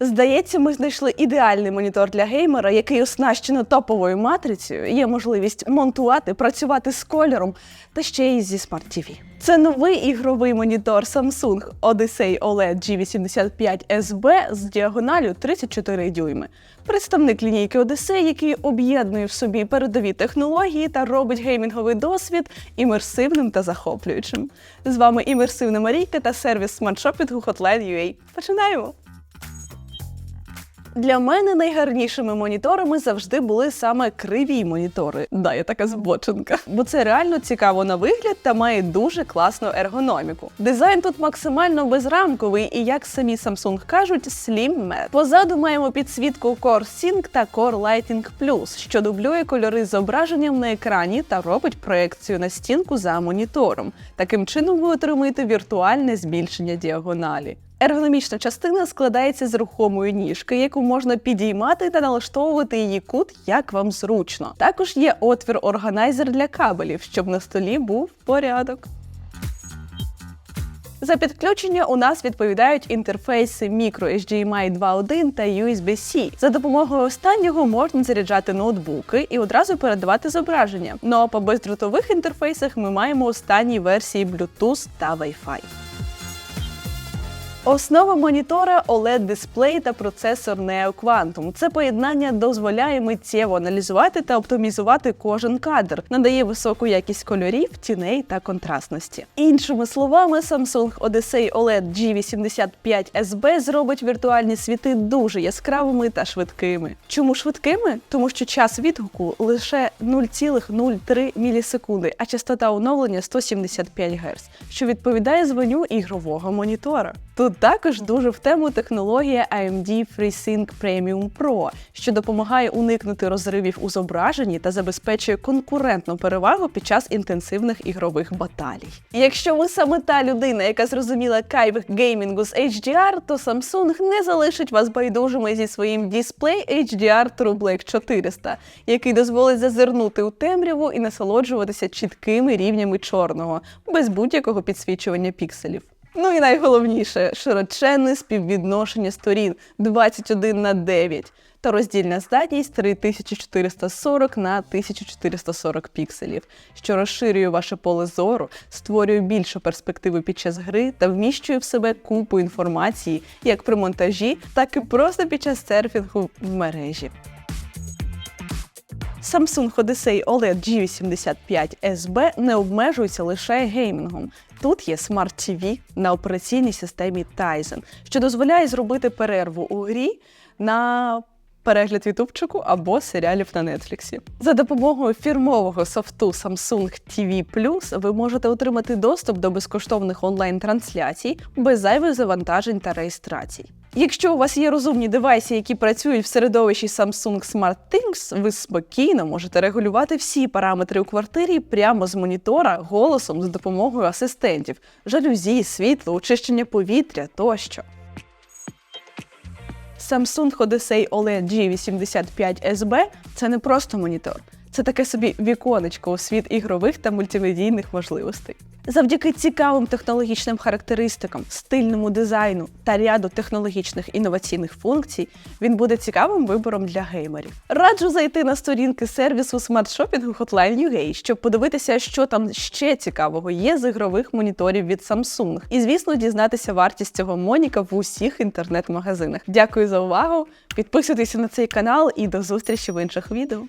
Здається, ми знайшли ідеальний монітор для геймера, який оснащено топовою матрицею. Є можливість монтувати, працювати з кольором та ще й зі Smart TV. Це новий ігровий монітор Samsung Odyssey OLED G85SB з діагоналю 34 дюйми. Представник лінійки Odyssey, який об'єднує в собі передові технології та робить геймінговий досвід імерсивним та захоплюючим. З вами імерсивна Марійка та сервіс смартшопінгу Hotline.ua. Починаємо! Для мене найгарнішими моніторами завжди були саме криві монітори. Да, я така збоченка. Бо це реально цікаво на вигляд та має дуже класну ергономіку. Дизайн тут максимально безрамковий і, як самі Samsung кажуть, slim matte. Позаду маємо підсвітку Core Sync та Core Lighting Plus, що дублює кольори зображенням на екрані та робить проекцію на стінку за монітором. Таким чином ви отримуєте віртуальне збільшення діагоналі. Ергономічна частина складається з рухомої ніжки, яку можна підіймати та налаштовувати її кут, як вам зручно. Також є отвір органайзер для кабелів, щоб на столі був порядок. За підключення у нас відповідають інтерфейси Micro HDMI 2.1 та USB-C. За допомогою останнього можна заряджати ноутбуки і одразу передавати зображення. Ну а по бездротових інтерфейсах ми маємо останні версії Bluetooth та Wi-Fi. Основа монітора oled дисплей та процесор Neo. Це поєднання дозволяє миттєво аналізувати та оптимізувати кожен кадр, надає високу якість кольорів, тіней та контрастності. Іншими словами, Samsung Odyssey OLED G85SB зробить віртуальні світи дуже яскравими та швидкими. Чому швидкими? Тому що час відгуку лише 0,03 мілісекунди, а частота оновлення 175 Гц, що відповідає званню ігрового монітора. Тут також дуже в тему технологія AMD FreeSync Premium Pro, що допомагає уникнути розривів у зображенні та забезпечує конкурентну перевагу під час інтенсивних ігрових баталій. Якщо ви саме та людина, яка зрозуміла кайф геймінгу з HDR, то Samsung не залишить вас байдужими зі своїм Display HDR True Black 400, який дозволить зазирнути у темряву і насолоджуватися чіткими рівнями чорного, без будь-якого підсвічування пікселів. Ну і найголовніше широченне співвідношення сторін 21 на 9 та роздільна здатність 3440 на 1440 пікселів, що розширює ваше поле зору, створює більшу перспективу під час гри та вміщує в себе купу інформації як при монтажі, так і просто під час серфінгу в мережі. Samsung Odyssey OLED G85SB не обмежується лише геймінгом. Тут є Smart TV на операційній системі Tizen, що дозволяє зробити перерву у грі на перегляд ютубчику або серіалів на Нетфліксі. За допомогою фірмового софту Samsung TV ви можете отримати доступ до безкоштовних онлайн-трансляцій без зайвих завантажень та реєстрацій. Якщо у вас є розумні девайси, які працюють в середовищі Samsung Smart Things, ви спокійно можете регулювати всі параметри у квартирі прямо з монітора голосом за допомогою асистентів, жалюзі, світло, очищення повітря тощо. Samsung Odyssey OLED G85SB – це не просто монітор, це таке собі віконечко у світ ігрових та мультимедійних можливостей. Завдяки цікавим технологічним характеристикам, стильному дизайну та ряду технологічних інноваційних функцій, він буде цікавим вибором для геймерів. Раджу зайти на сторінки сервісу смарт-шопінгу Hotline.ua, щоб подивитися, що там ще цікавого є з ігрових моніторів від Samsung. І, звісно, дізнатися вартість цього моніка в усіх інтернет-магазинах. Дякую за увагу! Підписуйтеся на цей канал і до зустрічі в інших відео.